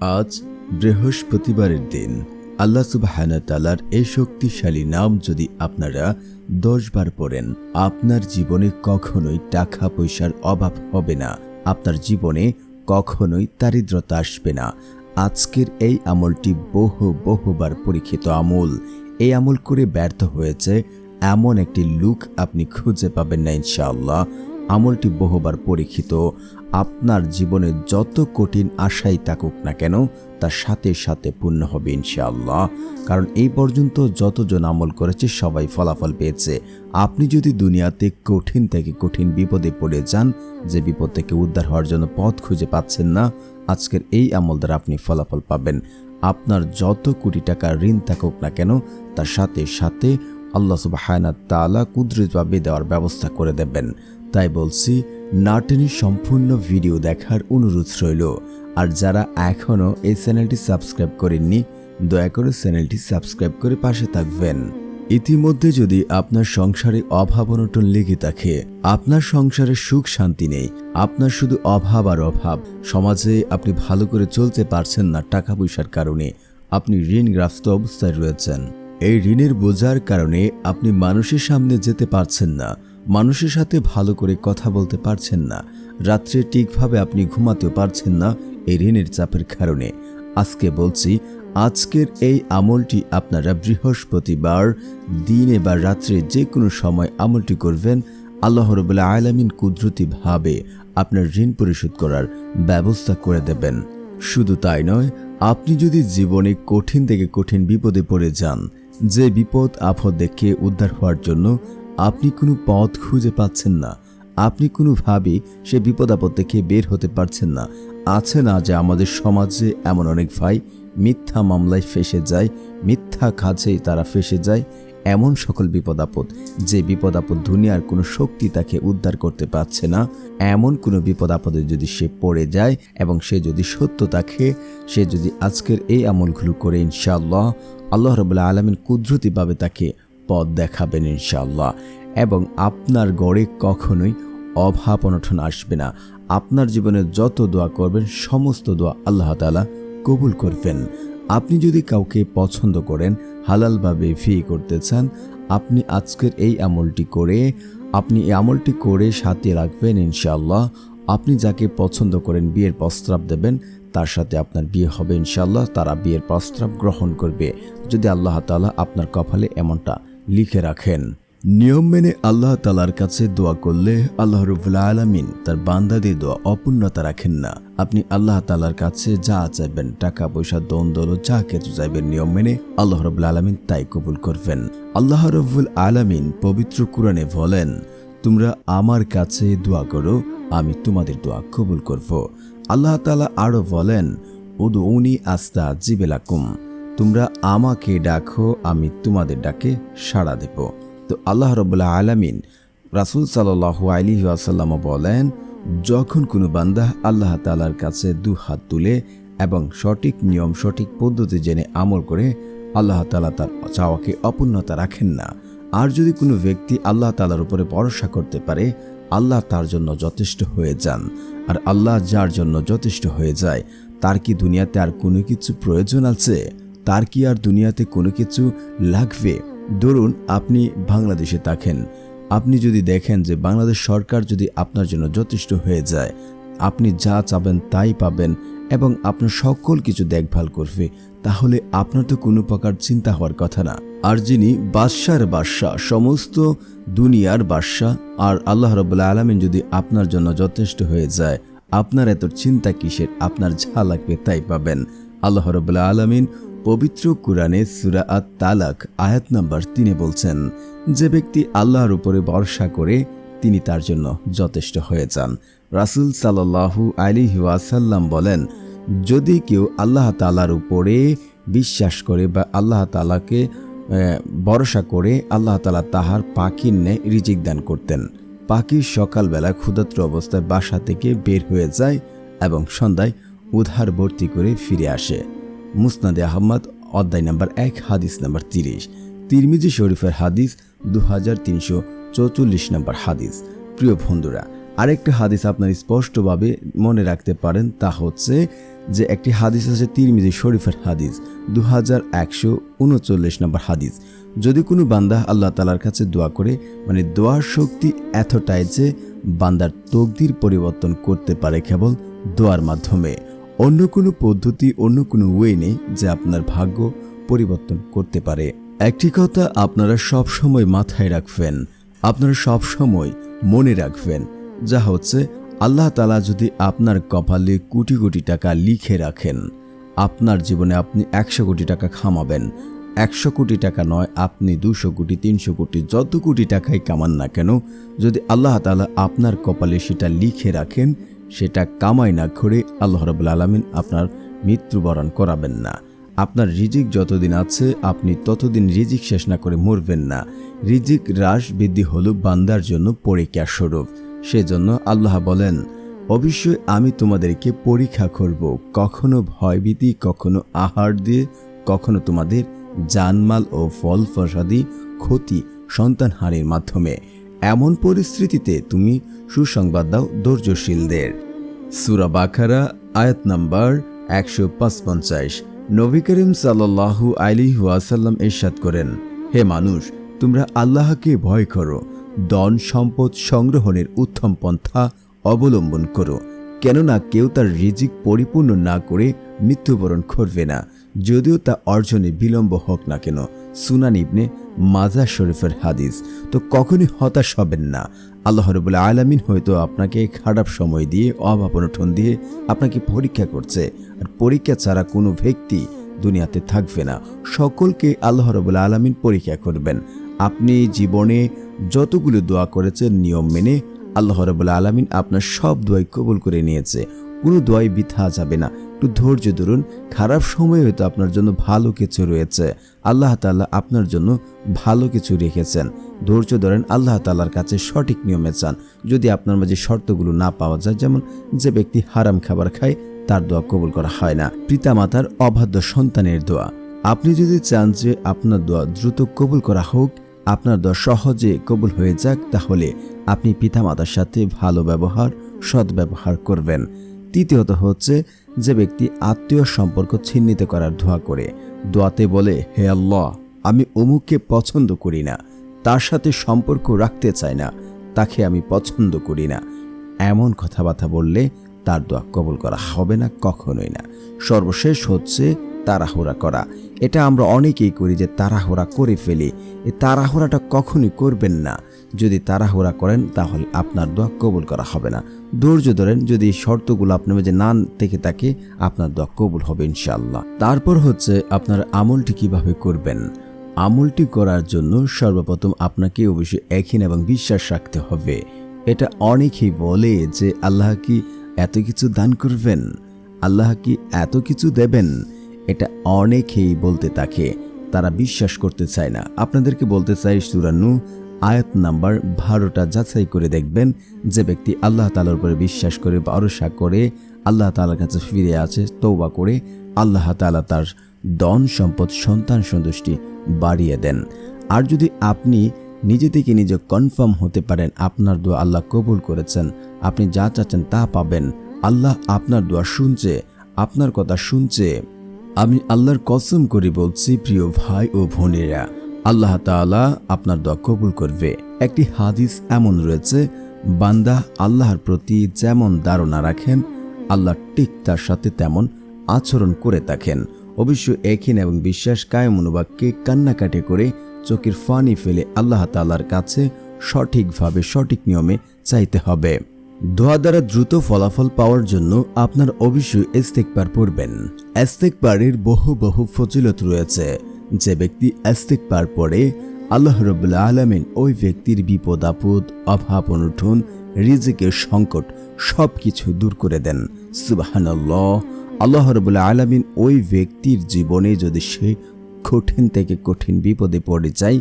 আজ বৃহস্পতিবারের দিন। আল্লাহ সুবাহানা এই শক্তিশালী নাম যদি আপনারা দশবার পড়েন, আপনার জীবনে কখনোই টাকা পয়সার অভাব হবে না। আপনার জীবনে কখনোই দারিদ্রতা আসবে না। আজকের এই আমলটি বহু বহুবার পরীক্ষিত আমল। এই আমল করে ব্যর্থ হয়েছে এমন একটি লুক আপনি খুঁজে পাবেন না ইনশাআল্লাহ। আমলটি বহুবার পরীক্ষিত। আপনার জীবনে যত কঠিন আশাই থাকুক না কেন তার সাথে সাথে পূর্ণ হবে ইনশাআল্লাহ। কারণ এই পর্যন্ত যতজন আমল করেছে, সবাই ফলাফল পেয়েছে। আপনি যদি দুনিয়াতে কঠিন থেকে কঠিন বিপদে পড়ে যান, যে বিপদ থেকে উদ্ধার হওয়ার জন্য পথ খুঁজে পাচ্ছেন না, আজকের এই আমল দ্বারা আপনি ফলাফল পাবেন। আপনার যত কোটি টাকা ঋণ থাকুক না কেন, তার সাথে সাথে আল্লাহ সুবাহানা তালা কুদরতভাবে দেওয়ার ব্যবস্থা করে দেবেন। তাই বলছি, নাটেনি সম্পূর্ণ ভিডিও দেখার অনুরোধ রইল। আর যারা এখনও এই চ্যানেলটি সাবস্ক্রাইব করেননি, দয়া করে চ্যানেলটি সাবস্ক্রাইব করে পাশে থাকবেন। ইতিমধ্যে যদি আপনার সংসারে অভাব অনটন লেগে থাকে, আপনার সংসারে সুখ শান্তি নেই, আপনার শুধু অভাব আর অভাব। সমাজে আপনি ভালো করে চলতে পারছেন না টাকা পয়সার কারণে, আপনি ঋণগ্রস্ত অবস্থায় রয়েছেন। এই ঋণের বোঝার কারণে আপনি মানুষের সামনে যেতে পারছেন না। মানুষের সাথে ভালো করে কথা বলতে পারছেন না। রাত্রে ঠিকভাবে আপনি ঘুমাতেও পারছেন না এই ঋণের চাপের কারণে। আজকে বলছি, আজকের এই আমলটি আপনারা বৃহস্পতিবার, দিনে বা রাত্রে যে কোনো সময় আমলটি করবেন, আল্লাহ রবুল্লা আলামিন কুদরতিভাবে আপনার ঋণ পরিশোধ করার ব্যবস্থা করে দেবেন। শুধু তাই নয়, আপনি যদি জীবনে কঠিন থেকে কঠিন বিপদে পড়ে যান, যে বিপদ আপদ দেখে উদ্ধার হওয়ার জন্য আপনি কোনো পথ খুঁজে পাচ্ছেন না। আপনি কোনোভাবে সে বিপদ আপদ থেকে বের হতে পারছেন না। আছে না যে আমাদের সমাজে এমন অনেক ভাই, মিথ্যা মামলায় ফেসে যায়, মিথ্যা কাজেই তারা ফেসে যায়, এমন সকল বিপদ আপদ যে বিপদ আপদ দুনিয়ার কোনো শক্তি তাকে উদ্ধার করতে পারছে না, এমন কোনো বিপদ আপদে যদি সে পড়ে যায় এবং সে যদি সত্য তাকে সে যদি আজকের এই আমলগুলো করে ইনশাআল্লাহ, আল্লাহ রবুল্লা আলমিন কুদরতিভাবে তাকে পথ দেখাবেন ইনশাআল্লাহ। এবং আপনার গড়ে কখনোই অভাব অনঠন আসবে না। আপনার জীবনে যত দোয়া করবেন, সমস্ত দোয়া আল্লাহ তালা কবুল করবেন। আপনি যদি কাউকে পছন্দ করেন, হালালভাবে ফি করতে চান, আপনি আজকের এই আমলটি করে, আপনি এই আমলটি করে সাথে রাখবেন ইনশাআল্লাহ। আপনি যাকে পছন্দ করেন, বিয়ের প্রস্তাব দেবেন, তার সাথে আপনার বিয়ে হবে ইনশাআল্লাহ, তারা বিয়ের প্রস্তাব গ্রহণ করবে। যদি আল্লাহ তালা আপনার কপালে এমনটা লিখে রাখেন। নিয়ম মেনে আল্লাহ তালার কাছে দোয়া করলে আল্লাহ রবুল্লা আলমিন তার বান্দাদের দোয়া অপূর্ণতা রাখেন না। আপনি আল্লাহ তালার কাছে যা চাইবেন, টাকা, পয়সা দন দল যা কিছু চাইবেন নিয়ম মেনে আল্লাহ রবুল্লা আলমিন তাই কবুল করবেন। আল্লাহ রবুল আলমিন পবিত্র কোরআনে বলেন, তোমরা আমার কাছে দোয়া করো, আমি তোমাদের দোয়া কবুল করব। আল্লাহ তালা আরও বলেন উদৌনি আস্তা জিবেলাকুম তোমরা আমাকে ডাকো, আমি তোমাদের ডাকে সাড়া দেব। তো আল্লাহ রবুল্লাহ আলমিন রাসুল সাল্লাহু আলী আসাল্লাম বলেন, যখন কোনো বান্দা আল্লাহ তালার কাছে দু হাত তুলে এবং সঠিক নিয়ম, সঠিক পদ্ধতি জেনে আমল করে, আল্লাহ তালা তার চাওয়াকে অপূর্ণতা রাখেন না। আর যদি কোনো ব্যক্তি আল্লাহ তালার উপরে ভরসা করতে পারে, আল্লাহ তার জন্য যথেষ্ট হয়ে যান। আর আল্লাহ যার জন্য যথেষ্ট হয়ে যায়, তার কি দুনিয়াতে আর কোনো কিছু প্রয়োজন আছে? তার কি আর দুনিয়াতে কোনো কিছু লাগবে? ধরুন আপনি বাংলাদেশে থাকেন। আপনি যদি দেখেন যে বাংলাদেশ সরকার যদি আপনার জন্য যথেষ্ট হয়ে যায়, আপনি যা চাবেন তাই পাবেন এবং আপনার সকল কিছু দেখভাল করবে, তাহলে আপনার তো কোনো প্রকার চিন্তা হওয়ার কথা না। আর যিনি বাদশার বাদশাহ, সমস্ত দুনিয়ার বাদশাহ, আর আল্লাহ রবুল্লা আলমিন যদি আপনার জন্য যথেষ্ট হয়ে যায়, আপনার এত চিন্তা কিসের? আপনার যা লাগবে তাই পাবেন। আল্লাহ রবুল্লা আলমিন পবিত্র কোরআনে সুরা আত তালাক আয়াত নাম্বার তিনে বলছেন, যে ব্যক্তি আল্লাহর উপরে ভরসা করে, তিনি তার জন্য যথেষ্ট হয়ে যান। রাসুল সাল্লাহু আলী ওয়াসাল্লাম বলেন, যদি কেউ আল্লাহ তালার উপরে বিশ্বাস করে বা আল্লাহ তালাকে ভরসা করে, আল্লাহ তালা তাহার পাখির ন্যায় রিজিক দান করতেন। পাখি সকালবেলা ক্ষুধাত্র অবস্থায় বাসা থেকে বের হয়ে যায় এবং সন্ধ্যায় উধার ভর্তি করে ফিরে আসে। মুসনাদে আহমদ, অধ্যায় নাম্বার এক, হাদিস নাম্বার তিরিশ। তিরমিজি শরীফের হাদিস দু হাজার তিনশো চৌচল্লিশ নম্বর হাদিস। প্রিয় বন্ধুরা, আরেকটি হাদিস আপনার স্পষ্টভাবে মনে রাখতে পারেন, তা হচ্ছে যে একটি হাদিস আছে তিরমিজি শরীফের হাদিস দু হাজার একশো উনচল্লিশ নম্বর হাদিস। যদি কোনো বান্দা আল্লাহ তালার কাছে দোয়া করে মানে দোয়ার শক্তি এতটাই যে বান্দার তকদির পরিবর্তন করতে পারে কেবল দোয়ার মাধ্যমে। অন্য কোনো পদ্ধতি, অন্য কোনো ওয়ে নেই যে আপনার ভাগ্য পরিবর্তন করতে পারে। একটি কথা আপনারা সব সময় মাথায় রাখবেন, আপনারা সব সময় মনে রাখবেন, যা হচ্ছে আল্লাহ তালা যদি আপনার কপালে কোটি কোটি টাকা লিখে রাখেন, আপনার জীবনে আপনি একশো কোটি টাকা খামাবেন। একশো কোটি টাকা নয়, আপনি দুশো কোটি, তিনশো কোটি, যত কোটি টাকাই কামান না কেন, যদি আল্লাহ তালা আপনার কপালে সেটা লিখে রাখেন সেটা কামাই না করে আল্লাহ রবুল আলমিন আপনার মৃত্যুবরণ করাবেন না। আপনার রিজিক যতদিন আছে, আপনি ততদিন রিজিক শেষ না করে মরবেন না। রিজিক হ্রাস বৃদ্ধি হল বান্দার জন্য পরীক্ষা স্বরূপ। সেজন্য আল্লাহ বলেন, অবশ্যই আমি তোমাদেরকে পরীক্ষা করব। কখনো ভয়ভীতি, কখনো আহার দিয়ে, কখনো তোমাদের জানমাল ও ফল ফসাদি ক্ষতি, সন্তানহানির মাধ্যমে। এমন পরিস্থিতিতে তুমি সুসংবাদ দাও ধৈর্যশীলদের। সুরা বাখারা আয়াত নাম্বার একশো পঞ্চাশ নবী করিম সাল্লাহু আলি এরশাদ করেন, হে মানুষ, তোমরা আল্লাহকে ভয় করো। দন সম্পদ, সংগ্রহণের উত্তম পন্থা অবলম্বন করো। কেননা কেউ তার রিজিক পরিপূর্ণ না করে মৃত্যুবরণ করবে না, যদিও তা অর্জনে বিলম্ব হোক না কেন। সুনান ইবনে মাজার শরীফের হাদিস। তো কখনই হতাশ হবেন না। আল্লাহ রবুল্লা আলমিন হয়তো আপনাকে খারাপ সময় দিয়ে, অভাব অনঠন দিয়ে আপনাকে পরীক্ষা করছে। আর পরীক্ষা ছাড়া কোনো ব্যক্তি দুনিয়াতে থাকবে না। সকলকে আল্লাহ রবুল্লা আলমিন পরীক্ষা করবেন। আপনি জীবনে যতগুলো দোয়া করেছেন, নিয়ম মেনে আল্লাহ রবুল্লা আলমিন আপনার সব দোয়াই কবুল করে নিয়েছে। কোনো দোয়াই বিথা যাবে না। একটু ধৈর্য ধরুন, খারাপ সময় হয়তো আপনার জন্য ভালো কিছু রয়েছে। আল্লাহ তাল্লাহ আপনার জন্য ভালো কিছু রেখেছেন। ধৈর্য ধরেন, আল্লাহ তাল্লার কাছে সঠিক নিয়মে চান। যদি আপনার মাঝে শর্তগুলো না পাওয়া যায়, যেমন যে ব্যক্তি হারাম খাবার খায়, তার দোয়া কবুল করা হয় না। পিতামাতার অবাধ্য সন্তানের দোয়া। আপনি যদি চান যে আপনার দোয়া দ্রুত কবুল করা হোক, আপনার দোয়া সহজে কবুল হয়ে যাক, তাহলে আপনি পিতামাতার সাথে ভালো ব্যবহার সদ্ব্যবহার করবেন। তৃতীয়ত হচ্ছে যে ব্যক্তি আত্মীয় সম্পর্ক ছিন্নিত করার ধোঁয়া করে। দোয়াতে বলে, হে আল্লাহ, আমি অমুককে পছন্দ করি না। তার সাথে সম্পর্ক রাখতে চাই না। তাকে আমি পছন্দ করি না। এমন কথাবার্তা বললে তার দোয়া কবল করা হবে না, কখনোই না। সর্বশেষ হচ্ছে তাড়াহুড়া করা। এটা আমরা অনেকেই করি যে তাড়াহুড়া করে ফেলি। এই তাড়াহুড়াটা কখনই করবেন না। যদি তাড়াহুড়া করেন, তাহলে আপনার দোয়া কবুল করা হবে না। ধৈর্য ধরেন, যদি শর্তগুলো আপনার মাঝে না থেকে থাকে, আপনার দোয়া কবুল হবে ইনশাল্লাহ তারপর হচ্ছে আপনার আমলটি কীভাবে করবেন? আমলটি করার জন্য সর্বপ্রথম আপনাকে অবশ্যই একহীন এবং বিশ্বাস রাখতে হবে। এটা অনেকেই বলে যে, আল্লাহ কি এত কিছু দান করবেন? আল্লাহ কি এত কিছু দেবেন? এটা অনেকেই বলতে থাকে, তারা বিশ্বাস করতে চায় না। আপনাদেরকে বলতে চাই সুরানু আয়াত নাম্বার বারোটা যাচাই করে দেখবেন, যে ব্যক্তি আল্লাহ তালার উপরে বিশ্বাস করে, ভরসা করে, আল্লাহ তালার কাছে ফিরে আছে তৌবা করে, আল্লাহ তালা তার দন সম্পদ, সন্তান সন্তুষ্টি বাড়িয়ে দেন। আর যদি আপনি নিজে থেকে নিজে কনফার্ম হতে পারেন, আপনার দোয়া আল্লাহ কবুল করেছেন, আপনি যা চাচ্ছেন তা পাবেন, আল্লাহ আপনার দোয়া শুনছে, আপনার কথা শুনছে। আমি আল্লাহর কসম করে বলছি, প্রিয় ভাই ও বোনেরা, আল্লাহ তাআলা আপনার দোয়া কবুল করবে। একটি হাদিস এমন রয়েছে, বান্দা আল্লাহর প্রতি যেমন ধারণা রাখেন, আল্লাহ ঠিক তার সাথে তেমন আচরণ করে থাকেন। অবশ্য এখিন এবং বিশ্বাস কায়ম অনুবাককে কান্নাকাটি করে চোখের ফানি ফেলে আল্লাহ তাআলার কাছে সঠিকভাবে সঠিক নিয়মে চাইতে হবে। দোয়া দ্বারা দ্রুত ফলাফল পাওয়ার জন্য আপনার অবশ্যই ইস্তেকবার পড়বেন। ইস্তেকবারের বহু বহু ফজিলত রয়েছে। যে ব্যক্তি ইস্তেকবার পড়ে, আল্লাহ রবুল্লা আলমিন ওই ব্যক্তির বিপদ, আপদ, অভাব অনুঠন রিজিকের সংকট সব কিছু দূর করে দেন। সুবাহানাল্লাহ। আল্লাহ রবুল্লা আলমিন ওই ব্যক্তির জীবনে যদি সে কঠিন থেকে কঠিন বিপদে পড়ে যায়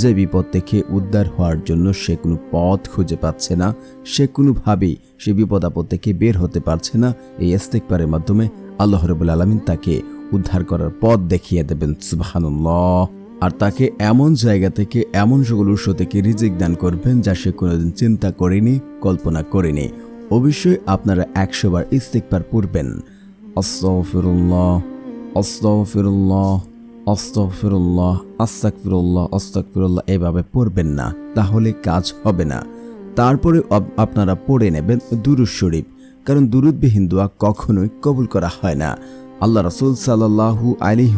যে বিপদ থেকে উদ্ধার হওয়ার জন্য সে কোনো পথ খুঁজে পাচ্ছে না, সে কোনোভাবেই সে বিপদ আপদ থেকে বের হতে পারছে না। এই ইস্তেকবারের মাধ্যমে আল্লাহ রবুল আলমিন তাকে উদ্ধার করার পথ দেখিয়ে দেবেন, সুবাহানুল্লাহ। আর তাকে এমন জায়গা থেকে, এমন সকল উৎস থেকে রিজিক দান করবেন যা সে কোনোদিন চিন্তা করেনি, কল্পনা করেনি। অবশ্যই আপনারা একশো বার ইস্তেকবার পড়বেন। আস্তাগফিরুল্লাহ আস্তাগফিরুল্লাহ। আস্তাগফিরুল্লাহ আস্তাগফিরুল্লাহ আস্তাগফিরুল্লাহ এভাবে পড়বেন না। তাহলে কাজ হবে না। তারপরে আপনারা পড়ে নেবেন দুরুদ শরীফ। কারণ দুরুদবিহীন দোয়া কখনোই কবুল করা হয় না। আল্লাহ রসুল সাল্লাহু আলী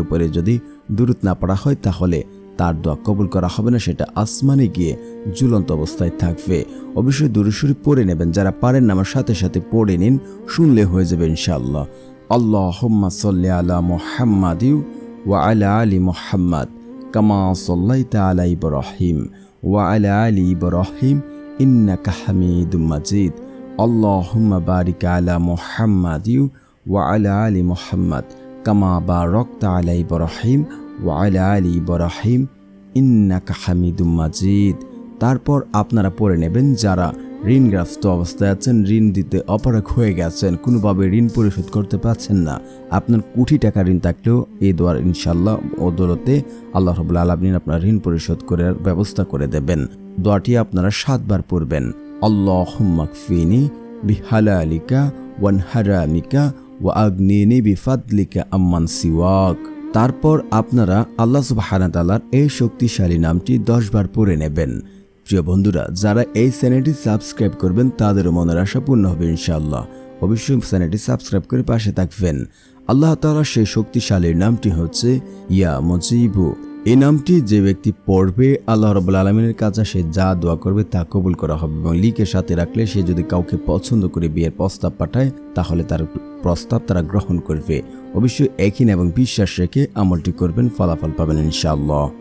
উপরে যদি দুরুদ না পড়া হয়, তাহলে তার দোয়া কবুল করা হবে না, সেটা আসমানে গিয়ে ঝুলন্ত অবস্থায় থাকবে। অবশ্যই দুরুদ শরীফ পড়ে নেবেন। যারা পারেন আমার সাথে সাথে পড়ে নিন, শুনলে হয়ে যাবে ইনশাআল্লাহ। আল্লাহ সাল্লি আলা মোহাম্মদিউ ওয়া আলা মোহাম্মদ, কামা সাল্লাইতা আলা ইব্রাহিম, ওয়া আলা ইব্রাহিম, ইন্নাকা হামিদুম মাজিদ, আল্লাহুম্মা বারিক আলা মুহাম্মাদিউ ওয়া আলা আলি মুহাম্মদ, কামা বারাকতা আলা ইব্রাহিম ওয়া আলা আলি ইব্রাহিম, ইন্নাকা হামিদুম মাজিদ। তারপর আপনারা পড়ে নেবেন যারা ঋণগ্রস্ত অবস্থায় আছেন, ঋণ দিতে অপারক হয়ে গেছেন, কোনোভাবে ঋণ পরিশোধ করতে পারছেন না। আপনার কোটি টাকা ঋণ থাকলেও এই দোয়ার ইনশাল্লাহ ও দৌলতে আল্লাহ রবুল্লা আলমিন আপনার ঋণ পরিশোধ করে ব্যবস্থা করে দেবেন। দোয়াটি আপনারা সাতবার পড়বেন। আল্লাহুম্মাকফিনি বিহালালিকা ওয়ান হারামিকা ওয়া আগ্নিনি বিফাদলিকা আম্মান সিওয়াক। তারপর আপনারা আল্লাহ সুবাহানাতালার এই শক্তিশালী নামটি দশবার পড়ে নেবেন। প্রিয় বন্ধুরা, যারা এই চ্যানেলটি সাবস্ক্রাইব করবেন, তাদেরও মনের আশা পূর্ণ হবে ইনশাআল্লাহ। অবশ্যই চ্যানেলটি সাবস্ক্রাইব করে পাশে থাকবেন। আল্লাহ তাআলার সেই শক্তিশালীর নামটি হচ্ছে ইয়া মজিবু। এই নামটি যে ব্যক্তি পড়বে, আল্লাহ রব আলমিনের কাছে সে যা দোয়া করবে তা কবুল করা হবে এবং লিখে সাথে রাখলে সে যদি কাউকে পছন্দ করে বিয়ের প্রস্তাব পাঠায়, তাহলে তার প্রস্তাব তারা গ্রহণ করবে। অবশ্যই একই এবং বিশ্বাস রেখে আমলটি করবেন, ফলাফল পাবেন ইনশাআল্লাহ।